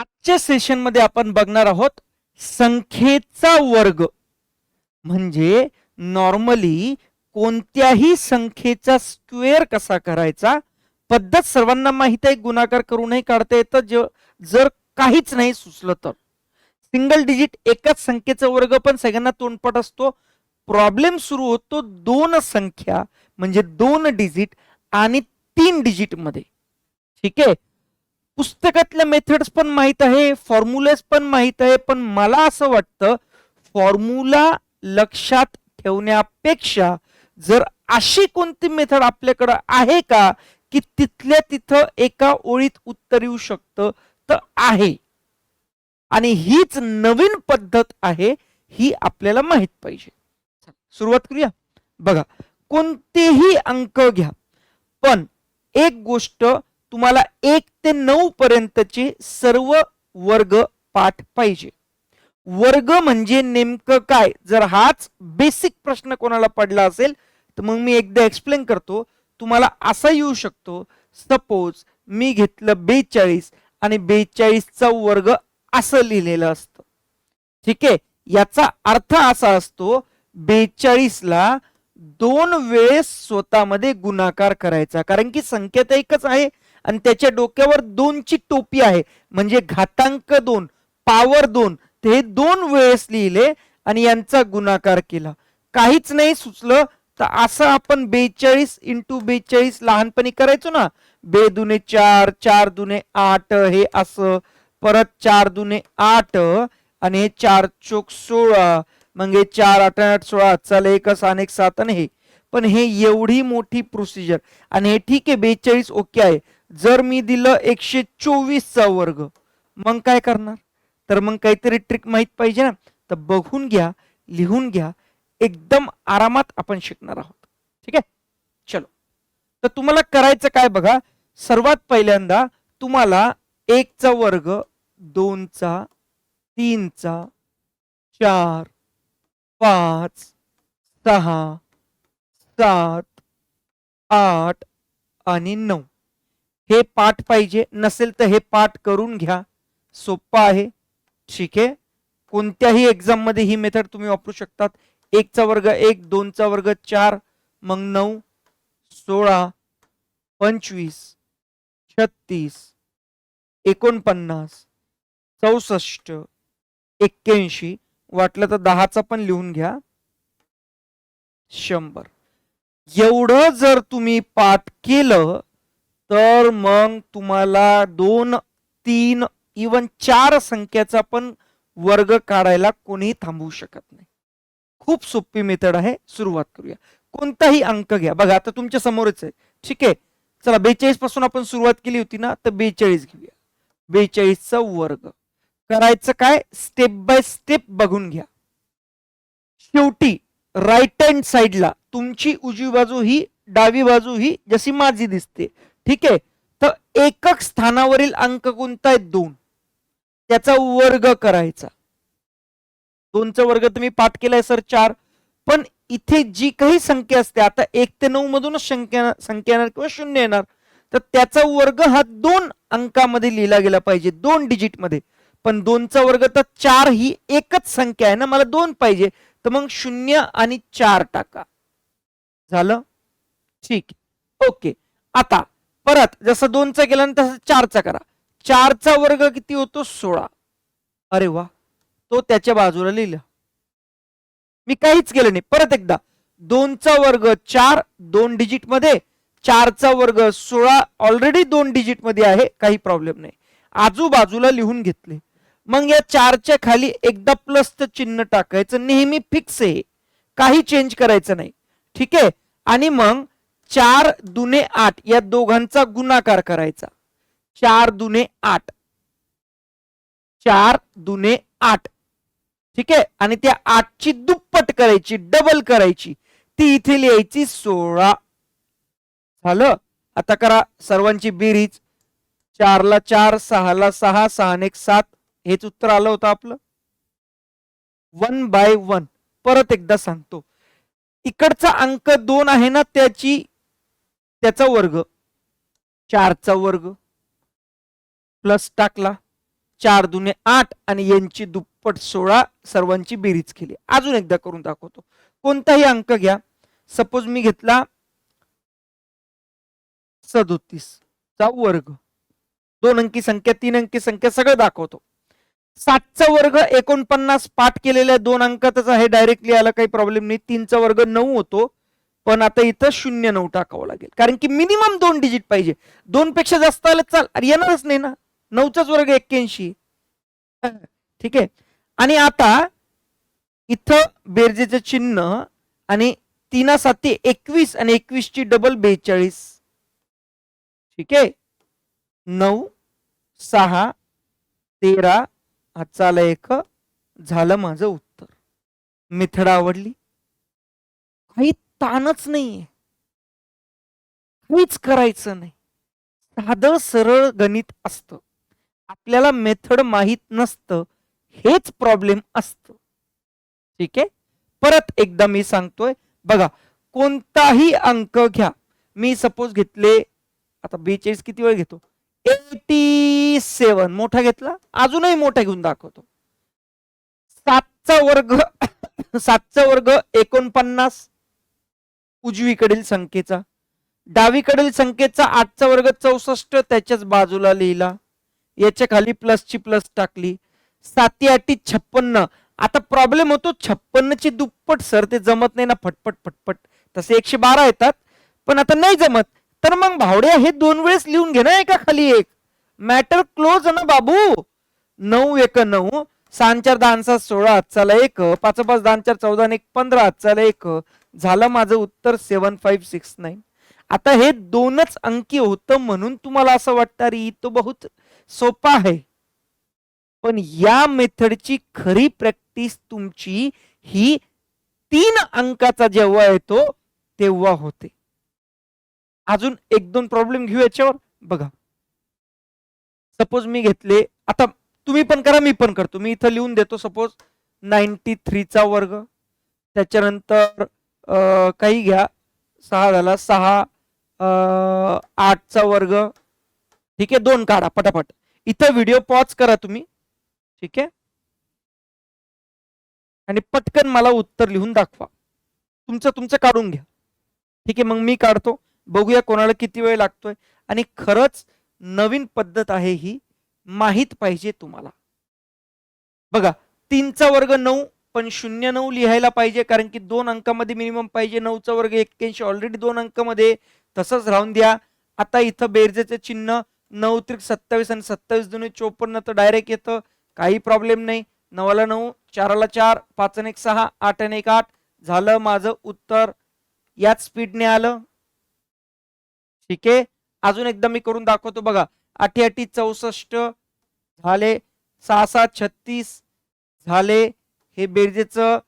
आजच्या सेशनमध्ये आपण बघणार आहोत संख्येचा वर्ग. म्हणजे नॉर्मली कोणत्याही संख्येचा स्क्वेअर कसा करायचा? पद्धत सर्वांना माहीत आहे गुणाकार करूनही काढता येतं जर काहीच नाही सुचलं तर. सिंगल डिजिट एकाच संख्येचा वर्ग पण सगळ्यांना तोंडपट असतो. प्रॉब्लेम सुरू होतो दोन संख्या म्हणजे दोन डिजिट आणि तीन डिजिटमध्ये. ठीक आहे? पुस्तकातल्या मेथड्स पण माहीत आहे फॉर्म्युलेस पण माहीत आहे पण मला असं वाटतं फॉर्म्युला लक्षात ठेवण्यापेक्षा जर अशी कोणती मेथड आपल्याकडं आहे का की तिथल्या तिथं एका ओळीत उत्तर येऊ शकतं तर आहे. आणि हीच नवीन पद्धत आहे ही आपल्याला माहीत पाहिजे. सुरुवात करूया. बघा कोणतेही अंक घ्या. पण एक गोष्ट तुम्हाला एक ते नऊ पर्यंतचे सर्व वर्ग पाठ पाहिजे. वर्ग म्हणजे नेमकं काय? जर हाच बेसिक प्रश्न कोणाला पडला असेल तर मग मी एकदा एक्सप्लेन करतो. तुम्हाला असा येऊ शकतो सपोज मी घेतलं बेचाळीस आणि बेचाळीसचा वर्ग असं लिहिलेलं असतं. ठीक आहे? याचा अर्थ असा असतो बेचाळीसला दोन वेळेस स्वतःमध्ये गुणाकार करायचा. कारण की संख्या तर एकच आहे. आणि त्याच्या डोक्यावर दोनची टोपी आहे. म्हणजे घातांक दोन पावर दोन ते दोन वेळेस लिहिले आणि यांचा गुणाकार केला. काहीच नाही सुचलं तर असं आपण बेचाळीस इंटू बेचाळीस लहानपणी करायचो ना. बे दुने चार चार दुने आठ हे असं. परत चार दुने आठ आणि हे चार चोक सोळा. मग हे चार आठ आठ सोळा. चाल एक अनेक सात आणि हे. पण हे एवढी मोठी प्रोसिजर आणि हे ठीक आहे बेचाळीस ओके आहे. जर मी दिलं एकशे चोवीसचा वर्ग मग काय करणार? तर मग काहीतरी ट्रिक माहीत पाहिजे ना. तर बघून घ्या लिहून घ्या एकदम आरामात आपण शिकणार आहोत. ठीक आहे? चलो. तर तुम्हाला करायचं काय बघा? सर्वात पहिल्यांदा तुम्हाला एकचा वर्ग दोनचा तीनचा चार पाच सहा सात आठ आणि नऊ. हे पाठ पाहिजे. नसेल तर हे पाठ करून घ्या. सोपं आहे. ठीक आहे. कोणत्याही एक्झाममध्ये ही मेथड तुम्ही वापरू शकतात. एकचा वर्ग एक दोनचा वर्ग चार मग नऊ सोळा पंचवीस छत्तीस एकोणपन्नास चौसष्ट एक्क्याऐंशी. वाटलं तर दहाचा पण लिहून घ्या. शंभर. एवढं जर तुम्ही पाठ केलं तर मग तुम्हाला दोन तीन इवन चार संख्याचा पण वर्ग काढायला कोणीही थांबवू शकत नाही. खूप सोपी मेथड आहे. सुरुवात करूया. कोणताही अंक घ्या. बघा आता तुमच्या समोरच आहे. ठीक आहे? चला बेचाळीसपासून आपण सुरुवात केली होती ना तर बेचाळीस घेऊया. बेचाळीसचा वर्ग. करायचं काय? स्टेप बाय स्टेप बघून घ्या. शेवटी राईट हँड साईडला तुमची उजवी बाजू ही डावी बाजू ही जशी माझी दिसते ठीक आहे? तर एकक स्थानावरील अंक कोणता आहे दोन. त्याचा वर्ग करायचा. दोनचा वर्ग तुम्ही पाठ केलाय सर चार. पण इथे जी काही संख्या असते आता एक ते नऊ मधूनच संख्या संख्या येणार किंवा शून्य येणार. तर त्याचा वर्ग हा दोन अंकामध्ये लिहिला गेला पाहिजे दोन डिजिटमध्ये पण दोनचा वर्ग तर चार ही एकच संख्या आहे ना मला दोन पाहिजे. तर मग शून्य आणि चार टाका. झालं? ठीक. ओके. आता परत जसं दोनचा केला ना तसं चारचा करा. चारचा वर्ग किती होतो? सोळा. अरे वा. तो त्याच्या बाजूला लिहिला. मी काहीच केलं नाही. परत एकदा. दोनचा वर्ग चार दोन डिजिटमध्ये. चारचा वर्ग सोळा ऑलरेडी दोन डिजिटमध्ये आहे. काही प्रॉब्लेम नाही. आजूबाजूला लिहून घेतले. मग या चारच्या खाली एकदा प्लसचं चिन्ह टाकायचं. नेहमी फिक्स आहे. काही चेंज करायचं नाही. ठीक आहे? आणि मग चार दुने आठ या दोघांचा गुणाकार करायचा. चार दुने आठ. चार दुने आठ. ठीक आहे? आणि त्या आठची दुप्पट करायची डबल करायची. ती इथे लिहायची सोळा. झालं? आता करा सर्वांची बेरीज. चारला चार सहाला सहा सहा एक सात. हेच उत्तर आलं होतं आपलं. One by one. परत एकदा सांगतो. इकडचा अंक दोन आहे ना त्याची त्याचा वर्ग. चारचा वर्ग. प्लस टाकला. चार दुने आठ आणि यांची दुप्पट सोळा सर्वांची बेरीज केली. अजून एकदा करून दाखवतो. कोणताही अंक घ्या. सपोज मी घेतला सदोतीस. चा वर्ग. दोन अंकी संख्या तीन अंकी संख्या सगळं दाखवतो. सातचा वर्ग एकोणपन्नास पाठ केलेल्या दोन अंकातच हे डायरेक्टली आला काही प्रॉब्लेम नाही. तीनचा वर्ग नऊ होतो. पण आता इथं शून्य नऊ टाकावं लागेल. कारण की मिनिमम दोन डिजिट पाहिजे. दोन पेक्षा जास्त आलं चाल अरे येणारच नाही ना. नऊचाच वर्ग एक्क्याऐंशी. ठीक आहे? आणि आता इथं बेरजेचं चिन्ह आणि तीना साती एकवीस आणि एकवीस ची डबल बेचाळीस. ठीक आहे? नऊ सहा तेरा हा एक. झालं माझं उत्तर. मिथड आवडली? काही ताणच नाहीये. काहीच करायचं नाही. साधं सरळ गणित असतं. आपल्याला मेथड माहीत नसतं. हेच प्रॉब्लेम असतं. ठीक आहे? परत एकदा मी सांगतोय. बघा कोणताही अंक घ्या. मी सपोज घेतले आता बेचाळीस किती वेळ घेतो? एटी सेवन मोठा घेतला? अजूनही मोठा घेऊन दाखवतो. सातचा वर्ग सातचा वर्ग एकोणपन्नास. उजवीकडील संख्येचा. डावीकडील संख्येचा आठचा वर्ग चौसष्ट त्याच्याच बाजूला लिहिला. याच्या खाली प्लसची प्लस टाकली. साती आठी छप्पन्न. आता प्रॉब्लेम होतो छप्पन्नची दुप्पट सर ते जमत नाही ना फटफट फटफट. तसे एकशे बारा येतात. पण आता नाही जमत. तर मग भावड्या हे दोन वेळेस लिहून घे ना एका. खाली एक मॅटर क्लोज ना बाबू? नऊ एक नऊ. सहा चार दहा सात सोळा हातचाला एक. पाच पाच दहा चार चौदा आणि एक पंधरा हातचाला एक. झालं माझं उत्तर सेवन फाईव्ह सिक्स नाईन आता हे दोनच अंकी होतं म्हणून तुम्हाला असं वाटतं अरे तो बहुत सोपा आहे. पण या मेथडची खरी प्रॅक्टिस तुमची ही तीन अंकाचा जेव्हा येतो तेव्हा होते. अजून एक दोन प्रॉब्लेम घेऊ याच्यावर? बघा. सपोज मी घेतले आता तुम्ही पण करा मी पण करतो. मी इथं लिहून देतो सपोज नाईन्टी थ्रीचा वर्ग. त्याच्यानंतर काही घ्या. सहा झाला. सहा आठचा वर्ग. ठीक आहे दोन काढा पटापट. इथं व्हिडिओ पॉज करा तुम्ही. ठीक आहे? आणि पटकन मला उत्तर लिहून दाखवा. तुमचं तुमचं काढून घ्या. ठीक आहे मग मी काढतो. बघूया कोणाला किती वेळ लागतोय. आणि खरंच नवीन पद्धत आहे ही. माहीत पाहिजे तुम्हाला. बघा तीनचा वर्ग नऊ पण शून्य नऊ लिहायला पाहिजे कारण की दोन अंकामध्ये मिनिमम पाहिजे नऊचा वर्ग एक्क्याऐंशी ऑलरेडी दोन अंकामध्ये तसंच राहून द्या. आता इथं बेरजेचे चिन्ह नऊ त्रिक सत्तावीस आणि सत्तावीस दोन्ही चोपन्न तर डायरेक्ट येतं. काही प्रॉब्लेम नाही. नवाला नऊ चाराला चार पाच आणि एक सहा आठ आणि एक आठ. झालं माझं उत्तर. याच स्पीडने आलं. ठीक आहे? अजून एकदा मी करून दाखवतो बघा. आठी आठी चौसष्ट झाले सहा सहा छत्तीस झाले हे बेरजेचं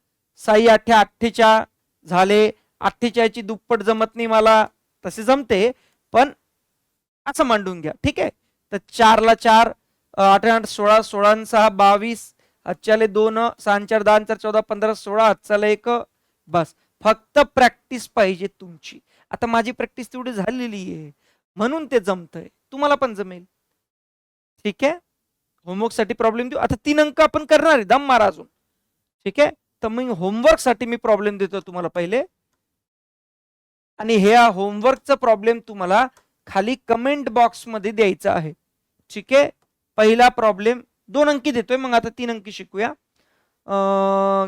साई आठ्या अठ्ठेचाळ झाले. अठ्ठेचाळीसची दुप्पट जमत नाही मला. तसे जमते पण असं मांडून घ्या. ठीक आहे? तर चारला चार अठरा आठ सोळा सोळा सहा बावीस हच्चाले दोन सहा चार दहा चार चौदा पंधरा सोळा आजच्याला एक. बस. फक्त प्रॅक्टिस पाहिजे तुमची. आता माझी प्रॅक्टिस तेवढी झालेली आहे. म्हणून ते जमतंय. तुम्हाला पण जमेल. ठीक आहे? होमवर्कसाठी प्रॉब्लेम देऊ. आता तीन अंक आपण करणार आहे. दम मारा अजून. ठीक आहे? तर मग होमवर्कसाठी मी प्रॉब्लेम देतो तुम्हाला पहिले. आणि हे होमवर्कचा प्रॉब्लेम तुम्हाला खाली कमेंट बॉक्समध्ये द्यायचा आहे. ठीक आहे? पहिला प्रॉब्लेम दोन अंकी देतोय मग आता तीन अंकी शिकूया.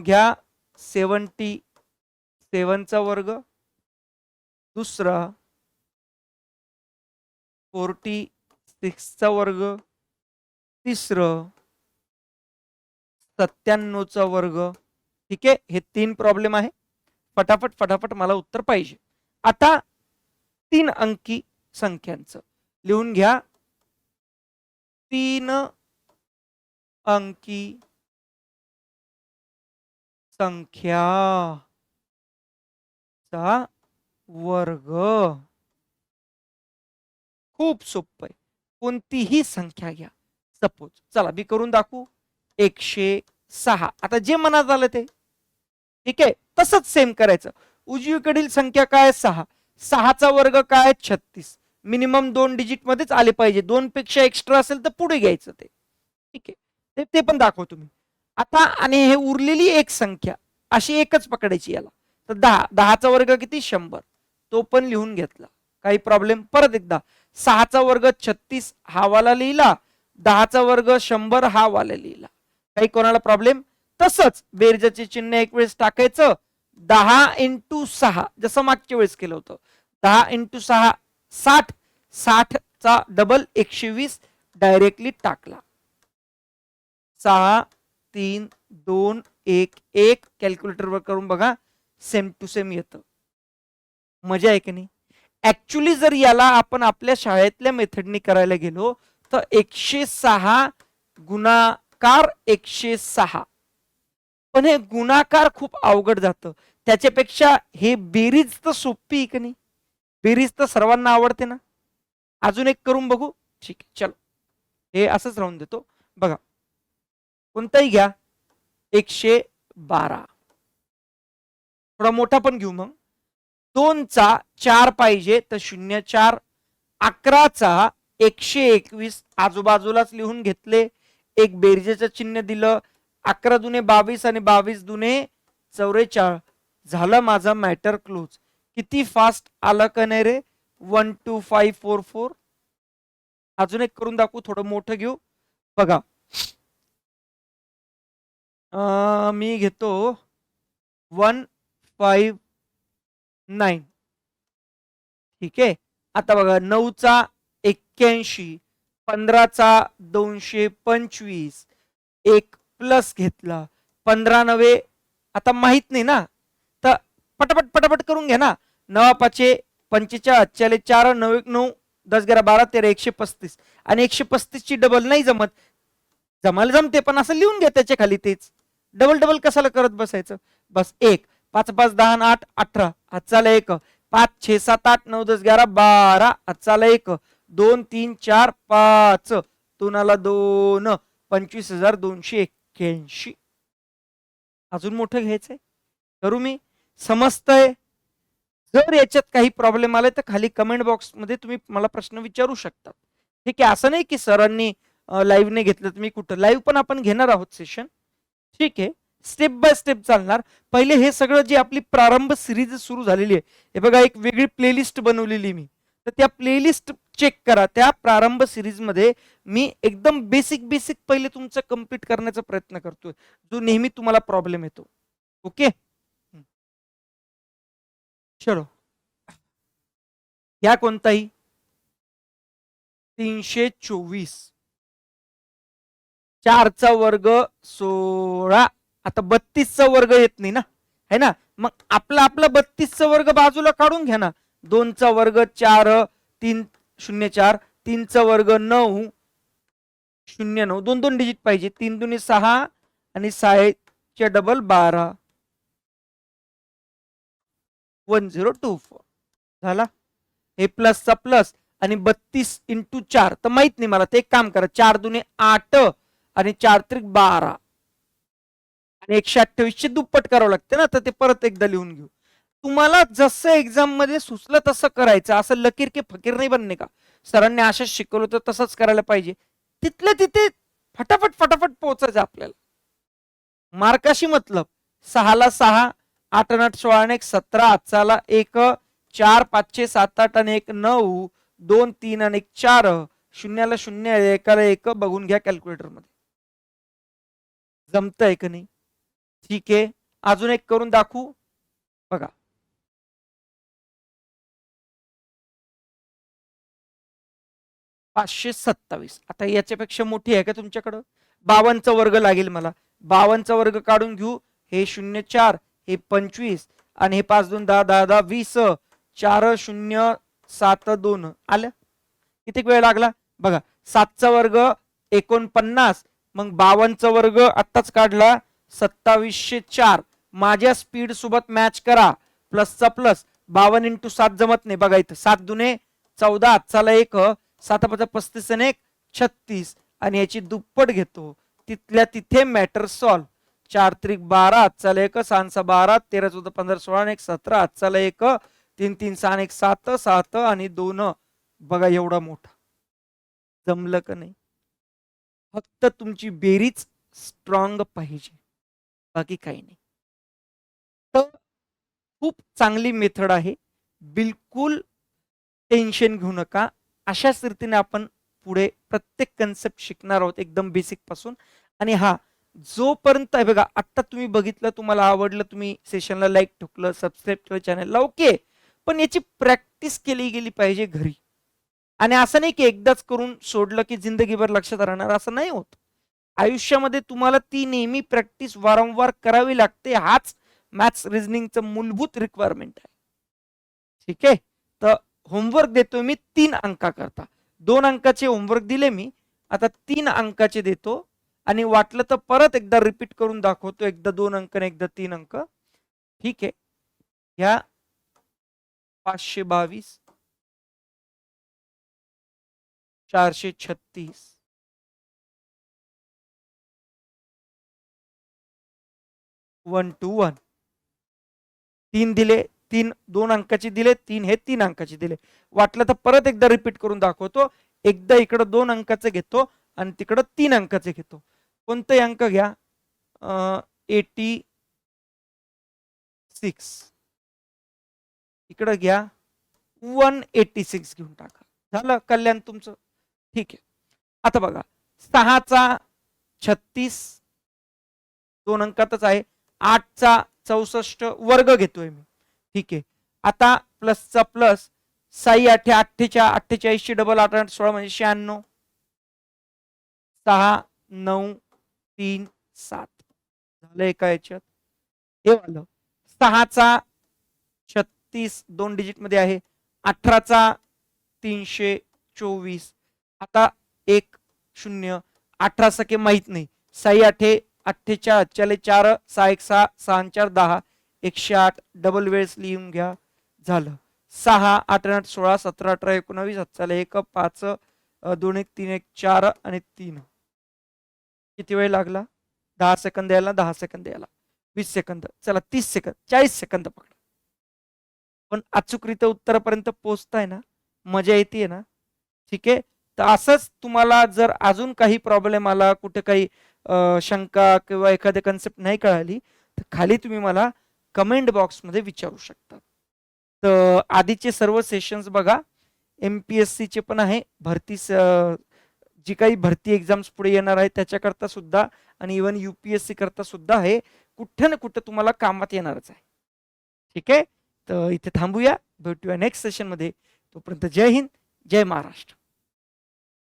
घ्या. सेवन्टी सेवनचा वर्ग. दुसरा. फोर्टी सिक्सचा वर्ग. तिसरं. सत्त्याण्णवचा वर्ग. ठीक आहे? हे तीन प्रॉब्लेम आहे. फटाफट फटाफट मला उत्तर पाहिजे. आता तीन अंकी संख्यांचं. लिहून घ्या. तीन अंकी संख्या चा वर्ग. खूप सोपं आहे. कोणतीही संख्या घ्या. सपोज. चला मी करून दाखवू. एकशे सहा. आता जे मनात आलं ते. ठीक आहे? तसंच सेम करायचं. उजवीकडील संख्या काय सहा. सहाचा वर्ग काय छत्तीस. मिनिमम दोन डिजिट मध्येच आले पाहिजे. दोन पेक्षा एक्स्ट्रा असेल तर पुढे घ्यायचं ते. ठीक आहे? ते- पण दाखव तुम्ही आता आणि हे उरलेली एक संख्या. अशी एकच पकडायची याला. तर दहा. दहाचा वर्ग किती? शंभर. तो पण लिहून घेतला. काही प्रॉब्लेम परत एकदा. सहाचा वर्ग छत्तीस हा वाला लिहिला. दहाचा वर्ग शंभर हा वाला लिहिला. काही कोणाला प्रॉब्लेम तसंच बेरजेचे चिन्ह एक वेळेस टाकायचं. दहा इंटू सहा जसं मागच्या वेळेस केलं होतं. दहा इंटू सहा साठ. साठचा डबल एकशे वीस डायरेक्टली टाकला. सहा तीन दोन एक एक. कॅल्क्युलेटरवर करून बघा सेम टू सेम येतं. मजा आहे की नाही? ऍक्च्युली जर याला आपण आपल्या शाळेतल्या मेथडनी करायला गेलो तर एकशे सहा गुणा गुणाकार एकशे सहा. पण हे गुणाकार खूप अवघड जातं. त्याच्यापेक्षा हे बेरीज तर सोपी आहे नाही? बेरीज तर सर्वांना आवडते ना? अजून एक करून बघू. ठीक आहे चलो. हे असंच राहून देतो. बघा. कोणताही घ्या. एकशे बारा. थोडा मोठा पण घेऊ मग. दोनचा चार पाहिजे तर शून्य चार. अकराचा एकशे एकवीस. आजूबाजूलाच लिहून घेतले. एक बेरजेचं चिन्ह दिलं. अकरा दुने बावीस आणि बावीस दुने चौवेचाळ झालं माझा मॅटर क्लोज किती फास्ट आलं का नाही रे? One two five four four अजून एक करून दाखवू थोडं मोठं घेऊ. बघा. अं, मी घेतो. वन फाईव्ह नाईन ठीक आहे? आता बघा नऊचा एक्क्याऐंशी. पंधराचा दोनशे पंचवीस. एक प्लस घेतला. पंधरा नवे आता माहीत नाही ना. तर पटापट पटापट करून घ्या ना. नवा पाचे पंचेचाळ चाले चार नऊ एक नऊ दस ग्यारा बारा तेरा एकशे पस्तीस. आणि एकशे पस्तीसची डबल नाही जमत. जमायला जमते पण असं लिहून घ्या त्याच्याखाली तेच. डबल डबल कशाला करत बसायचं? बस एक पाच पाच दहा आठ अठरा. हातचाला एक. पाच छे सात आठ नऊ दस ग्यारा बारा. हातचाला एक. दोन तीन चार पाच. दोनाला दोन. पंचवीस हजार दोनशे एक्क्याऐंशी. अजून मोठं घ्यायचंय? करू मी? समजतंय? जर याच्यात काही प्रॉब्लेम आले तर खाली कमेंट बॉक्समध्ये तुम्ही मला प्रश्न विचारू शकता ठीक आहे असं नाही की सरांनी लाईव्हने घेतलं तुम्ही कुठं? लाईव्ह पण आपण घेणार आहोत सेशन ठीक आहे स्टेप बाय स्टेप चालणार. पहिले हे सगळं जे आपली प्रारंभ सिरीज सुरू झालेली आहे हे बघा एक वेगळी प्लेलिस्ट बनवलेली मी. तर त्या प्लेलिस्ट चेक करा. त्या प्रारंभ सिरीजमध्ये मी एकदम बेसिक बेसिक पहिले तुमचं कंप्लीट करण्याचा प्रयत्न करतोय. जो नेहमी तुम्हाला प्रॉब्लेम येतो. ओके चलो. या कोणताही? तीनशे चोवीस. चारचा वर्ग सोळा. आता बत्तीसचा वर्ग येत नाही ना? है ना? मग आपला आपला बत्तीसचा वर्ग बाजूला काढून घ्या ना. दोनचा वर्ग चार तीन शून्य चार. तीनचा वर्ग नऊ शून्य नऊ. दोन दोन डिजिट पाहिजे. तीन दुने सहा आणि सहाचे डबल बारा. वन झिरो टू फोर झाला? हे प्लसचा प्लस आणि बत्तीस इंटू चार. तर माहीत नाही मला. ते एक काम करा. चार दुने आठ आणि चार त्रिक बारा. आणि एकशे अठ्ठावीसचे दुप्पट करावं लागते ना. तर ते परत एकदा लिहून घेऊ. तुम्हाला जसं एक्झाममध्ये सुचलं तसं करायचं. असं लकीर के फकीर नाही बनणे का? सरांनी असंच शिकवलं तर तसंच करायला पाहिजे. तिथलं तिथे फटाफट फटाफट पोहोचायचं आपल्याला. मार्काशी मतलब. सहाला सहा आठ आठ सोळा आणि एक सतरा आजचाला एक चार पाचशे सात आठ आणि एक नऊ दोन तीन आणि एक चार. शून्याला शून्य एकाला एक. बघून घ्या कॅल्क्युलेटरमध्ये जमतंय का नाही? ठीक आहे. अजून एक करून दाखवू? बघा. पाचशे सत्तावीस. आता याच्यापेक्षा मोठी आहे का तुमच्याकडं? बावनचा वर्ग लागेल मला. बावनचा वर्ग काढून घेऊ. हे शून्य चार हे पंचवीस आणि हे पाच दोन दहा दहा दहा वीस. चार शून्य सात दोन. आलं? किती वेळ लागला? बघा सातचा वर्ग एकोणपन्नास. मग बावनचा वर्ग आत्ताच काढला सत्तावीसशे चार. माझ्या स्पीड सोबत मॅच करा. प्लसचा प्लस बावन्न इंटू सात जमत नाही. बघा इथं सात दुने चौदा. आजचाला एक. सात पाच पस्तीस आणि एक छत्तीस. आणि याची दुप्पट घेतो. तिथल्या तिथे मॅटर सॉल्व चार त्रिक बारा आजचाला एक सहा बारा तेरा चौदा पंधरा सोळा आणि एक सतरा आजचाला एक तीन तीन सहा एक सात सात आणि दोन. बघा एवढा मोठा. जमलं का नाही? फक्त तुमची बेरीज स्ट्रॉंग पाहिजे. बाकी काही नाही. तर खूप चांगली मेथड आहे. बिलकुल टेन्शन घेऊ नका. अशाच रीतीने आपण पुढे प्रत्येक कन्सेप्ट शिकणार आहोत एकदम बेसिकपासून. आणि हा जोपर्यंत आहे बघा आत्ता तुम्ही बघितलं तुम्हाला आवडलं तुम्ही सेशनला लाईक ठोकलं सबस्क्राईब केलं चॅनलला ओके पण याची प्रॅक्टिस केली गेली पाहिजे घरी. आणि असं नाही की एकदाच करून सोडलं की जिंदगीभर लक्षात राहणार असं नाही होत. आयुष्यामध्ये तुम्हाला ती नेहमी प्रॅक्टिस वारंवार करावी लागते हाच मॅथ्स रिझनिंगचं मूलभूत रिक्वायरमेंट आहे. ठीक आहे? होमवर्क देतोय मी तीन अंकाकरता. दोन अंकाचे होमवर्क दिले मी आता तीन अंकाचे देतो आणि वाटलं तर परत एकदा रिपीट करून दाखवतो एकदा दोन अंक आणि एकदा तीन अंक. ठीक आहे. ह्या पाचशे बावीस चारशे छत्तीस वन टू वन. तीन दिले तीन दोन अंकाचे दिले तीन हे तीन अंकाचे दिले. वाटलं तर परत एकदा रिपीट करून दाखवतो. एकदा इकडं दोन अंकाचे घेतो आणि तिकडं तीन अंकाचे घेतो. कोणते अंक घ्या. एटी सिक्स इकडं घ्या. वन एटी सिक्स घेऊन टाका. झालं कल्याण तुमचं? ठीक आहे. आता बघा. सहाचा छत्तीस दोन अंकातच आहे. आठचा चौसष्ट वर्ग घेतोय मी. ठीक आहे. आता प्लसचा प्लस साई आठे अठ्ठेच्या अठ्ठेचाळीसशे डबल आठ आठ सोळा म्हणजे शहाण्णव. सहा नऊ तीन सात. झालं एका याच्यात? हे झालं सहाचा छत्तीस दोन डिजिटमध्ये आहे. अठराचा तीनशे चोवीस. आता एक शून्य. अठरा सके माहीत नाही. साई आठे अठ्ठेच्या चार सहा एक सहा सहा चार दहा. एकशे आठ डबल वेळेस लिहून घ्या. झालं. सहा आठ आठ सोळा सतरा अठरा एकोणावीस हत्ताला एक पाच दोन एक तीन एक चार आणि तीन. किती वेळ लागला? दहा सेकंद यायला दहा सेकंद यायला वीस सेकंद चला तीस सेकंद चाळीस सेकंद पकडा. पण अचूकरित्या उत्तरापर्यंत पोहोचताय ना? मजा येते ना? ठीक आहे? तर असंच तुम्हाला जर अजून काही प्रॉब्लेम आला कुठे काही शंका किंवा एखादी कन्सेप्ट नाही कळाली तर खाली तुम्ही मला कमेंट बॉक्समध्ये विचारू शकता. तर आधीचे सर्व सेशन्स बघा. एम पी एस सीचे पण आहे. भरती स- जी काही भरती एक्झाम्स पुढे येणार आहे त्याच्याकरता सुद्धा आणि even U P S C करता सुद्धा आहे कुठं ना कुठं तुम्हाला कामात येणारच आहे. ठीक आहे? तर इथे थांबूया. भेटूया नेक्स्ट सेशनमध्ये तोपर्यंत जय हिंद जय महाराष्ट्र.